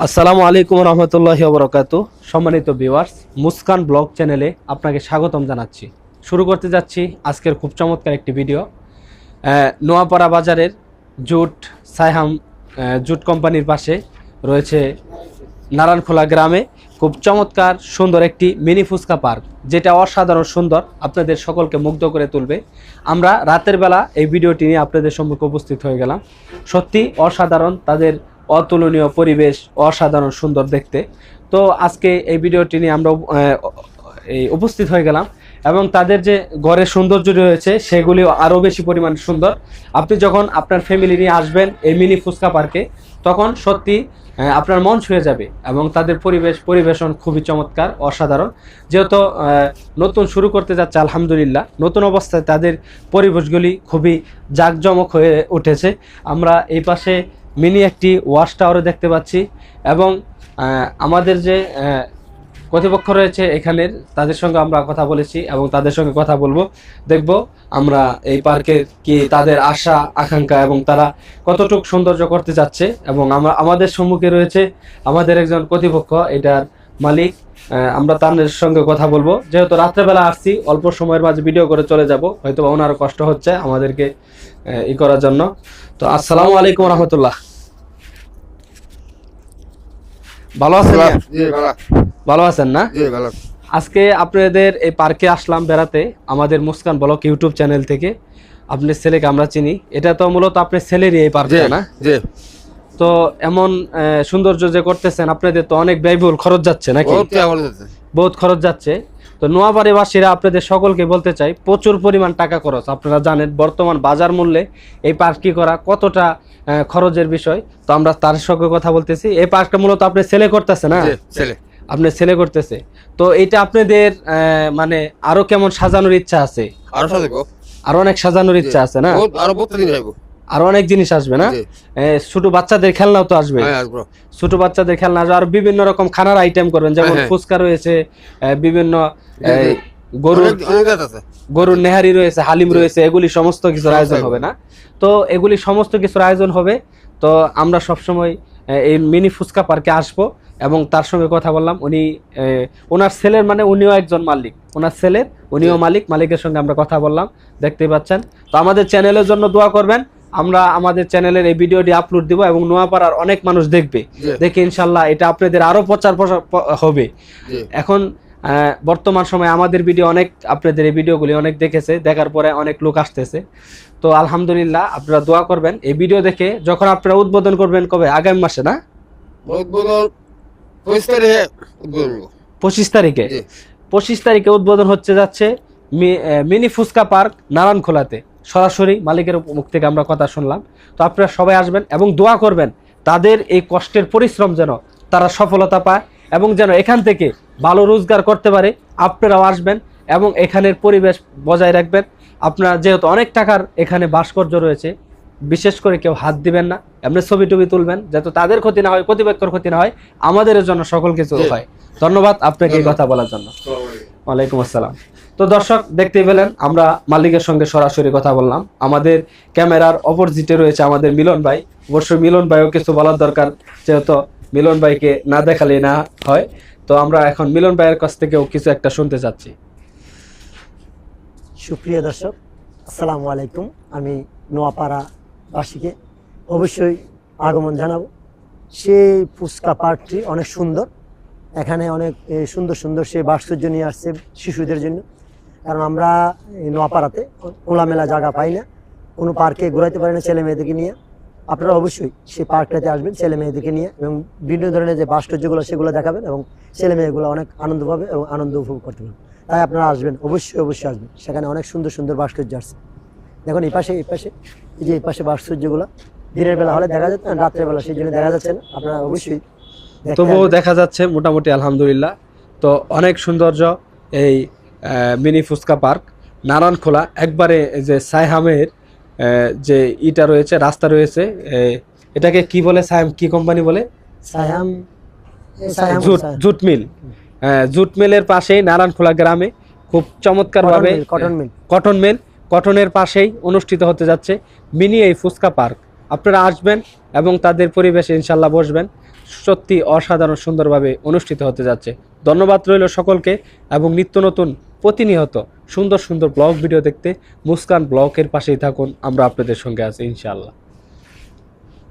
আসসালামু আলাইকুম রহমতুল্লাহ বরকাত সম্মানিত ভিউয়ার্স, মুস্কান ব্লগ চ্যানেলে আপনাকে স্বাগতম জানাচ্ছি। শুরু করতে যাচ্ছি আজকের খুব চমৎকার একটি ভিডিও। নোয়াপাড়া বাজারের জুট সাইহাম জুট কোম্পানির পাশে রয়েছে নারায়ণখোলা গ্রামে খুব চমৎকার সুন্দর একটি মিনি ফুচকা পার্ক, যেটা অসাধারণ সুন্দর আপনাদের সকলকে মুগ্ধ করে তুলবে। আমরা রাতের বেলা এই ভিডিওটি নিয়ে আপনাদের সম্মুখে উপস্থিত হয়ে গেলাম। সত্যি অসাধারণ তাদের অতুলনীয় পরিবেশ, অসাধারণ, সুন্দর দেখতে। তো আজকে এই ভিডিওটি নিয়ে আমরা এই উপস্থিত হয়ে গেলাম এবং তাদের যে ঘরের সৌন্দর্য রয়েছে সেগুলি আরও বেশি পরিমাণ সুন্দর। আপনি যখন আপনার ফ্যামিলি নিয়ে আসবেন, এই মিনি ফুচকা পার্কে তখন সত্যি আপনার মন ছুঁয়ে যাবে এবং তাদের পরিবেশ, পরিবেশন খুবই চমৎকার, অসাধারণ। যেহেতু নতুন শুরু করতে যাচ্ছে, আলহামদুলিল্লাহ, নতুন অবস্থায় তাদের পরিবেশগুলি খুবই জাঁকজমক হয়ে উঠেছে। আমরা এই পাশে মিনি একটি ওয়াশ টাওয়ারও দেখতে পাচ্ছি এবং আমাদের যে কর্তৃপক্ষ রয়েছে এখানের, তাদের সঙ্গে আমরা কথা বলেছি এবং তাদের সঙ্গে কথা বলব। দেখব আমরা এই পার্কের কি তাদের আশা, আকাঙ্ক্ষা এবং তারা কতটুকু সৌন্দর্য করতে যাচ্ছে এবং আমরা আমাদের সম্মুখে রয়েছে আমাদের একজন কর্তৃপক্ষ, এটার মালিক। আমরা তাদের সঙ্গে কথা বলব। যেহেতু রাত্রেবেলা আসছি, অল্প সময়ের মাঝে ভিডিও করে চলে যাব। হয়তো ওনারও কষ্ট হচ্ছে আমাদেরকে ই করার জন্য। তো আসসালামু আলাইকুম রহমতুল্লাহ। ভালো আছেন ভালো আছেন না? আজকে আপনাদের এই পার্কে আসলাম বেড়াতে আমাদের মুস্কান ব্লক ইউটিউব চ্যানেল থেকে। আপনার ছেলেকে আমরা চিনি। এটা তো মূলত আপনার ছেলেরই এই পার্কে পার্কটা না? তো এমন সৌন্দর্য যে করতেছেন আপনাদের তো অনেক ব্যয়বহুল খরচ যাচ্ছে নাকি? বহুত খরচ যাচ্ছে। তো নোয়াবাড়িবাসীরা আপনাদের সকলকে বলতে চাই প্রচুর পরিমাণ টাকা খরচ। আপনারা জানেন বর্তমান বাজার মূল্যে এই পার্কটি করা কতটা খরচের বিষয়। তো আমরা তার সঙ্গে কথা বলতেছি। এই পার্কটা মূলত আপনি ছেলে করতেছে না জি ছেলে আপনার ছেলে করতেছে। তো এটা আপনাদের আহ, মানে আরও কেমন সাজানোর ইচ্ছা আছে? আরও আরও অনেক সাজানোর ইচ্ছা আছে না? আরও আরও অনেক জিনিস আসবে না। ছোট বাচ্চাদের খেলনাও তো আসবে। হ্যাঁ ছোট বাচ্চাদের খেলনা আসবে। আর বিভিন্ন রকম খানার আইটেম করবেন যেমন হ্যাঁ, হ্যাঁ। ফুচকা রয়েছে বিভিন্ন। গরুর গরুর নেহারি রয়েছে হালিম রয়েছে এগুলি সমস্ত কিছুর আয়োজন হবে না। তো এগুলি সমস্ত কিছুর আয়োজন হবে। তো আমরা সবসময় এই মিনি ফুচকা পার্কে আসব এবং তার সঙ্গে কথা বললাম। উনি ওনার ছেলের মানে উনিও একজন মালিক। ওনার ছেলের উনিও মালিক মালিকের সঙ্গে আমরা কথা বললাম। দেখতেই পাচ্ছেন। তো আমাদের চ্যানেলের জন্য দোয়া করবেন। আমরা আমাদের চ্যানেলের এই ভিডিওটি আপলোড দিব এবং নোয়াপাড়ার অনেক মানুষ দেখবে। দেখে ইনশাল্লাহ এটা আপনাদের আরও প্রচার প্রসার হবে। এখন বর্তমান সময়ে আমাদের ভিডিও অনেক আপনাদের এই ভিডিওগুলি অনেক দেখেছে দেখার পরে অনেক লোক আসতেছে। তো আলহামদুলিল্লাহ আপনারা দোয়া করবেন। এই ভিডিও দেখে যখন আপনারা উদ্বোধন করবেন কবে? আগামী মাসে না? পঁচিশ তারিখে পঁচিশ তারিখে? উদ্বোধন হচ্ছে যাচ্ছে মিনি ফুচকা পার্ক নারায়ণখোলাতে। সরাসরি মালিকের মুখ থেকে আমরা কথা শুনলাম। তো আপনারা সবাই আসবেন এবং দোয়া করবেন তাদের এই কষ্টের পরিশ্রম যেন তারা সফলতা পায় এবং যেন এখান থেকে ভালো রোজগার করতে পারে আপনারাও আসবেন এবং এখানের পরিবেশ বজায় রাখবেন। আপনারা যেহেতু অনেক টাকার এখানে ভাস্কর্য রয়েছে বিশেষ করে কেউ হাত দিবেন না এমনি ছবি টবি তুলবেন যাতে তাদের ক্ষতি না হয় প্রতিপক্ষের ক্ষতি না হয় আমাদের জন্য সকল কিছু। হয়। ধন্যবাদ আপনাকে এই কথা বলার জন্য। ওয়ালাইকুম আসসালাম। তো দর্শক দেখতে পেলেন, আমরা মালিকের সঙ্গে সরাসরি কথা বললাম। আমাদের ক্যামেরার অপোজিটে রয়েছে আমাদের মিলন ভাই। অবশ্যই মিলন ভাইও কিছু বলার দরকার, যেহেতু মিলন ভাইকে না দেখালে না হয়। তো আমরা এখন মিলন ভাইয়ের কাছ থেকেও কিছু একটা শুনতে চাচ্ছি। সুপ্রিয় দর্শক, আসসালামু আলাইকুম। আমি নোয়াপাড়া বাসীকে অবশ্যই আগমন জানাব। সেই ফুচকা পার্কটি অনেক সুন্দর। এখানে অনেক সুন্দর সুন্দর সে ভাস্কর্য নিয়ে আসছে শিশুদের জন্য। কারণ আমরা নোয়াপাড়াতে খোলামেলা জায়গা পাই না। কোনো পার্কে ঘোরাইতে পারি না ছেলে মেয়েদেরকে নিয়ে। আপনারা অবশ্যই সেই পার্কটাতে আসবেন ছেলে মেয়েদেরকে নিয়ে এবং বিভিন্ন ধরনের যে ভাস্কর্যগুলো, সেগুলো দেখাবেন এবং ছেলে মেয়েগুলো অনেক আনন্দ পাবে এবং আনন্দ উপভোগ করতে পারবে। তাই আপনারা আসবেন, অবশ্যই অবশ্যই আসবেন। সেখানে অনেক সুন্দর সুন্দর ভাস্কর্য আছে। দেখুন, এই পাশে এই পাশে, এই যে এই পাশে ভাস্কর্যগুলো, দিনের বেলা হলে দেখা যাচ্ছে না, রাত্রের বেলা সেই জন্য দেখা যাচ্ছে না। আপনারা অবশ্যই তবুও দেখা যাচ্ছে মোটামুটি আলহামদুলিল্লাহ। তো অনেক সৌন্দর্য এই মিনি ফুচকা পার্ক নারায়ণখোলা। একবারে যে সাইহামের যে ইটা রয়েছে রাস্তা রয়েছে এটাকে কি বলে সাইহাম? কি কোম্পানি বলে? Sayam jute mill. হ্যাঁ, জুট মিলের পাশেই নারায়ণখোলা গ্রামে খুব চমৎকার ভাবে কটন মিল কটন মিল কটনের পাশেই অনুষ্ঠিত হতে যাচ্ছে মিনি এই ফুচকা পার্ক। আপনারা আসবেন এবং তাদের পরিবেশে ইনশাল্লাহ বসবেন। সত্যি অসাধারণ সুন্দরভাবে অনুষ্ঠিত হতে যাচ্ছে। ধন্যবাদ রইল সকলকে এবং নিত্য নতুন প্রতিনিয়ত সুন্দর সুন্দর ব্লগ ভিডিও দেখতে মুস্কান ব্লগের পাশেই থাকুন। আমরা আপনাদের সঙ্গে আছি, ইনশাআল্লাহ।